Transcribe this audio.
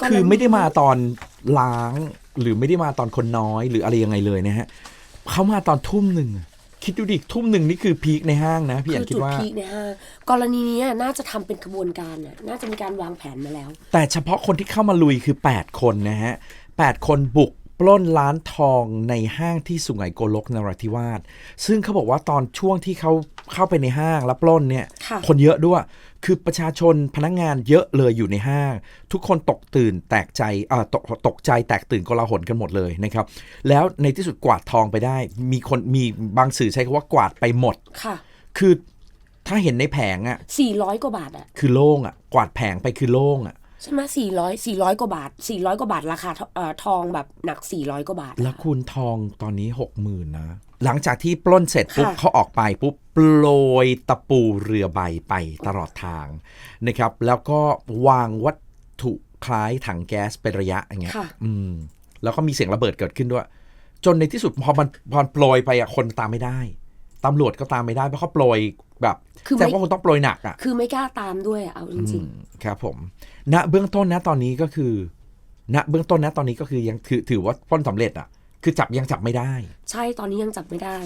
กรณีคือไม่ได้มาตอนล้าง หรือไม่ได้มาตอนคนน้อยหรืออะไรยังไงเลยนะฮะเขามาตอนทุ่มหนึ่งคิดดูดิทุ่มหนึ่งนี่คือพีคในห้างนะ พี่คือันอคิดจุดว่าพีคในห้างกรณีนี้น่าจะทำเป็นขบวนการน่ะน่าจะมีการวางแผนมาแล้ว แต่เฉพาะคนที่เข้ามาลุยคือ 8 คนนะฮะ8คนบุกปล้นร้านทองในห้างที่สุไหงโกลกนราธิวาสซึ่งเขาบอกว่าตอนช่วงที่เขา เข้าไปในห้างแล้วปล้นเนี่ยค่ะคนเยอะด้วย คือประชาชนพนักงานเยอะเลยอยู่ในห้าง ทุกคนตกตื่นแตกใจเอ่อตกตกใจแตกตื่นกลาหลกันหมดเลยนะครับ แล้วในที่สุดกวาดทองไปได้ มีคนมีบางสื่อใช้คำว่ากวาดไปหมดค่ะคือถ้าเห็นในแผงอะ400กว่าบาทอะคือโล่งอะกวาดแผงไปคือโล่งอะใช่ไหม400 400กว่าบาท400กว่าบาทราคาทเอ่อทองแบบหนัก400กว่าบาท แล้วคูณทองตอนนี้หกหมื่นนะ หลังจากที่ปล้นเสร็จปุ๊บค่ะเขาออกไปปุ๊บ โปรยตะปูเรือใบไปตลอดทางนะครับ แล้วก็วางวัตถุคล้ายถังแก๊สเป็นระยะอย่างเงี้ยค่ะอืมแล้วก็มีเสียงระเบิดเกิดขึ้นด้วย จนในที่สุดพอมันพอมันโปรยไปอะคนตามไม่ได้ตำรวจก็ตามไม่ได้เพราะเขาโปรยแบบคือไม่แต่ว่าคุณต้องโปรยหนักอะคือไม่กล้าตามด้วยอะเอาจริงครับผมณเบื้องต้นนะตอนนี้ก็คือณเบื้องต้นนะตอนนี้ก็คือยังถือถือว่าปล้นสำเร็จอะคือจับยังจับไม่ได้ๆใช่ตอนนี้ยังจับไม่ได้